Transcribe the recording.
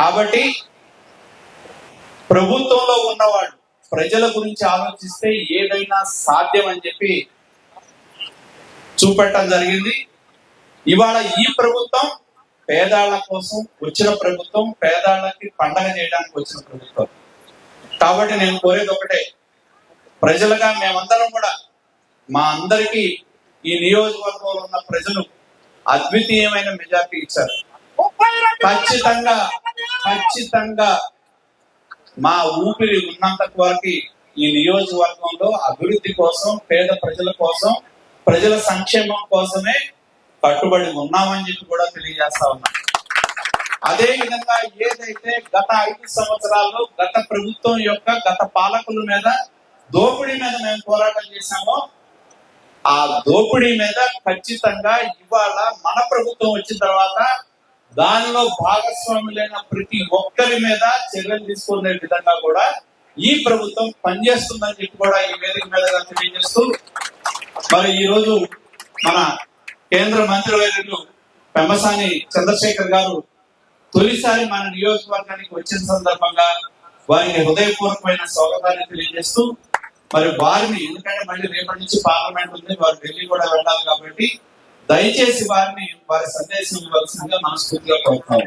కాబట్టి ప్రభుత్వంలో ఉన్నవాళ్ళు ప్రజల గురించి ఆలోచిస్తే ఏదైనా సాధ్యం అని చెప్పి చూపెట్టడం జరిగింది. ఇవాళ ఈ ప్రభుత్వం పేదాళ్ళ కోసం వచ్చిన ప్రభుత్వం పేదాళ్ళకి పండగ చేయడానికి వచ్చిన ప్రభుత్వం. కాబట్టి నేను కోరేది ఒకటే ప్రజలుగా మేమందరం కూడా మా అందరికీ ఈ నియోజకవర్గంలో ఉన్న ప్రజలు అద్వితీయమైన మెజార్టీ ఇచ్చారు. ఖచ్చితంగా ఖచ్చితంగా మా ఊపిరి ఉన్నంత వరకు ఈ నియోజకవర్గంలో అభివృద్ధి కోసం పేద ప్రజల కోసం ప్రజల సంక్షేమం కోసమే కట్టుబడి ఉన్నామని చెప్పి కూడా తెలియజేస్తా ఉన్నా. అదే విధంగా ఏదైతే గత ఐదు సంవత్సరాల్లో గత ప్రభుత్వం యొక్క గత పాలకుల మీద దోపిడీ మీద మేము పోరాటం చేశామో ఆ దోపిడీ మీద ఖచ్చితంగా ఇవాళ మన ప్రభుత్వం వచ్చిన తర్వాత దానిలో భాగస్వాములైన ప్రతి ఒక్కరి మీద చర్యలు తీసుకునే విధంగా కూడా ఈ ప్రభుత్వం పనిచేస్తుందని చెప్పి కూడా ఈ వేదిక మీదగా తెలియజేస్తూ మరి ఈ రోజు మన కేంద్ర మంత్రివర్యులు పెమ్మసాని చంద్రశేఖర్ గారు తొలిసారి మన నియోజకవర్గానికి వచ్చిన సందర్భంగా వారికి హృదయపూర్వకమైన స్వాగతాన్ని తెలియజేస్తూ మరి వారిని ఎందుకంటే మళ్ళీ రేపటి నుంచి పార్లమెంట్ ఉంది వారు ఢిల్లీ కూడా వెళ్ళాలి కాబట్టి దయచేసి వారిని వారి సందేశం ఇవ్వాల్సిందిగా మనస్ఫూర్తిగా కోరుతాం